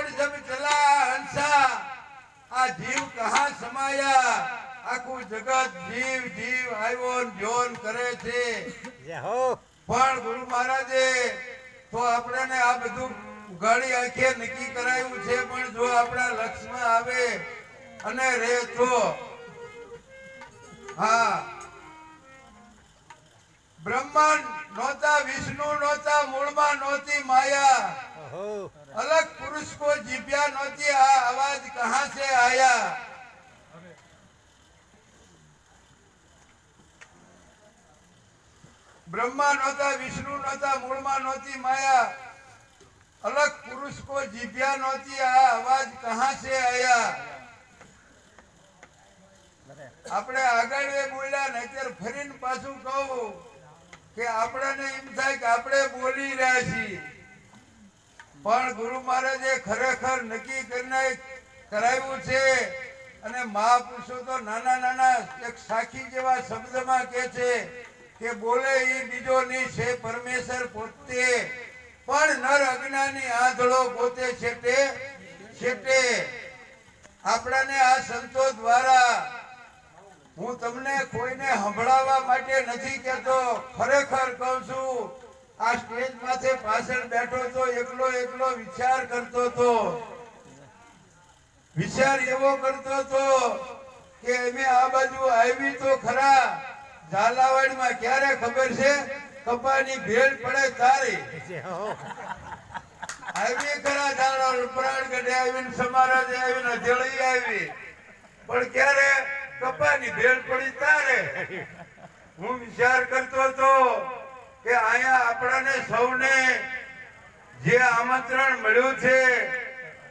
છોડ જબ ચલા હંસા. આ જીવ કહા સમાયા? આખું જગત જીવ જીવ આવ્યો જોન કરે છે. પણ ગુરુ મહારાજે તો આપણને આ બધું ઉઘાડી આંખે નક્કી કરાયું છે પણ જો આપણા લક્ષ્મણ આવે અને રે તો હા. બ્રહ્માંડ નહોતા વિષ્ણુ નહોતા મૂળમાં નહોતી માયા. अलग पुरुष को जीप्या नोची आ आवाज कहाँ से आया ब्रह्मा नोता विष्णु नोता मूलमा नोती माया अलग पुरुष को जीप्या नोती आ आवाज कहाँ से आया આપણે આગળ એ બોલ્યા ને અત્યારે ફરીને પાછું કહું કે આપણને એમ થાય કે આપણે બોલી રહ્યા છીએ પણ ગુરુ મહારાજે ખરેખર નક્કી કરીને કરાવ્યું છે અને મહાપુરુષો તો નાના નાના એક સાખી જેવા શબ્દમાં કે છે કે બોલે એ બીજો નહીં છે, પરમેશ્વર પોતે. પણ નર અજ્ઞાની આંધળો પોતે છેટે છેટે. આપણાને આ સંતો દ્વારા હું તમને કોઈને સંભળાવવા માટે નથી કહેતો, ખરેખર કહું છું આ સ્ટેજ માથે પાછળ બેઠો તો એકલો એકલો વિચાર કરતો તો વિચાર એવો કરતો તો કે અમે આ બાજુ આવી તો ખરા. ઝાલાવાડમાં ક્યારે ખબર છે? કપાની ભેળ પડે તારી. આવી ખરા ઝાલાવાડ પ્રાણગઢે ગઢે આવીને, સમારાજે આવીને, જળી આવી. પણ ક્યારે? કપાની ભેળ પડી તારે. હું વિચાર કરતો હતો કે અહીંયા આપણાને સૌને જે આમંત્રણ મળ્યું છે,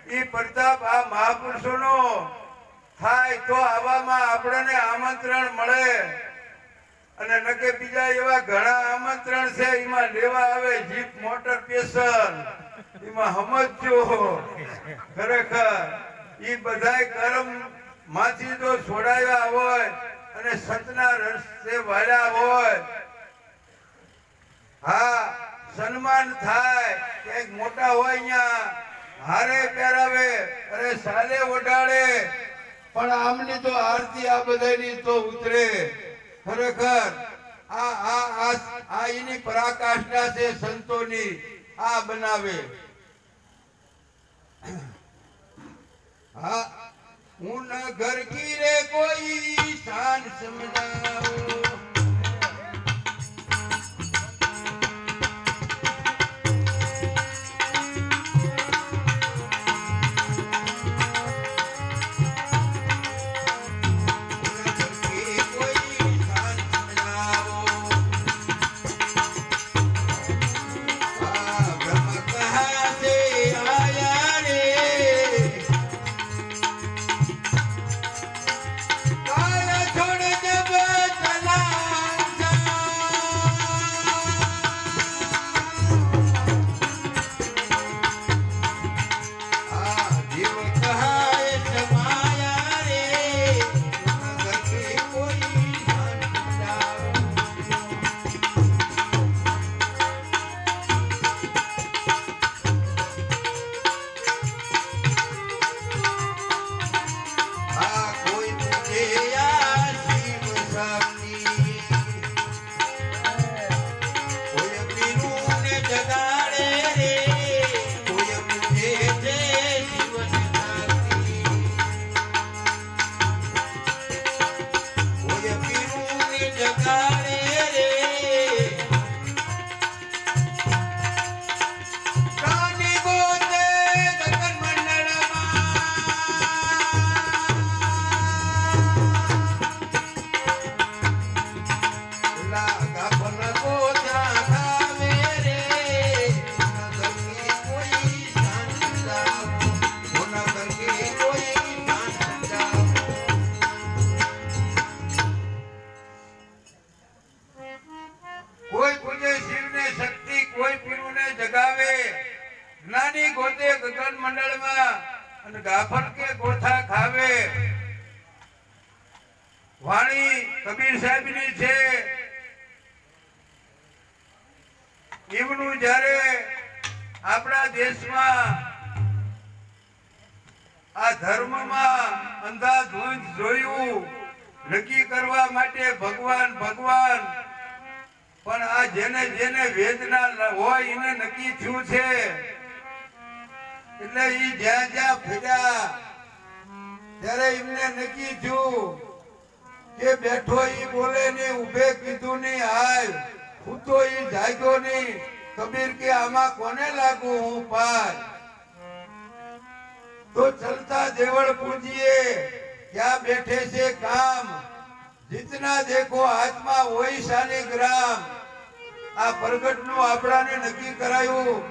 એ પ્રતાપ આ મહાપુરુષોનો થાય તો આવામાં આપણને આમંત્રણ મળે. અને નકે બીજા એવા ઘણા આમંત્રણ છે, એમાં લેવા આવે જીપ, મોટર, પેસર, એમાં સમજજો. ખરેખર એ બધાય કર્મમાંથી જો છોડાયા હોય અને સતના રસ્તે વાળ્યા હોય હા, સન્માન થાય. ક્યાંક મોટા હોય અહીંયા, હારે પહેરાવે, અરે સાલે ઓઢાડે. પણ આમની તો આરતી આ બધાની તો ઉતરે. ખરેખર, આ આ આ આ એની પરાકાષ્ઠા છે સંતોની. આ બનાવે. હા, હું ન ઘર કી રે કોઈ શાન સમજાવો. અને ગાફર કે ગોથા ખાવે. વાણી કબીર સાહેબની છે. એમનું જ્યારે આપણા દેશમાં આ ધર્મમાં અંધાધૂંધ જોયું, નક્કી કરવા માટે ભગવાન ભગવાન. પણ આ જેને જેને વેદના હોય એને નક્કી થયું છે. એટલે ઈ જ્યાં જ્યાં ફર્યા, ત્યારે એમને નક્કી થયું કે બેઠો એ બોલે ને ઉભે કીધું નહીં, હાય, હું તો એ જાગ્યો નહીં. કબીર કે, આમાં કોને લાગુ હું પાય તો ચલતા દેવળ પૂજીએ ક્યાં બેઠે છે કામ? જીતના દેખો હાથમાં હોય ગ્રામ. આ પ્રગટનું આપણાને નક્કી કરાયું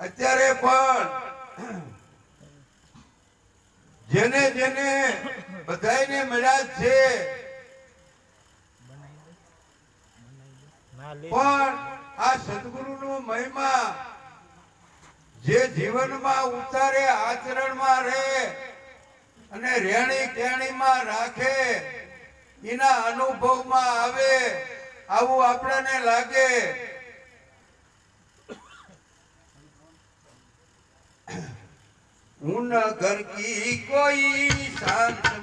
અત્યારે પણ જેને જેને બધાને મળ્યા છે. પણ આ સદગુરુનો મહિમા જે જીવનમાં ઉતારે આચરણમાં રહે અને રેણી કેણીમાં રાખે એના અનુભવમાં આવે આવું આપણને લાગે. હું ન ઘર કી કોઈ શાંત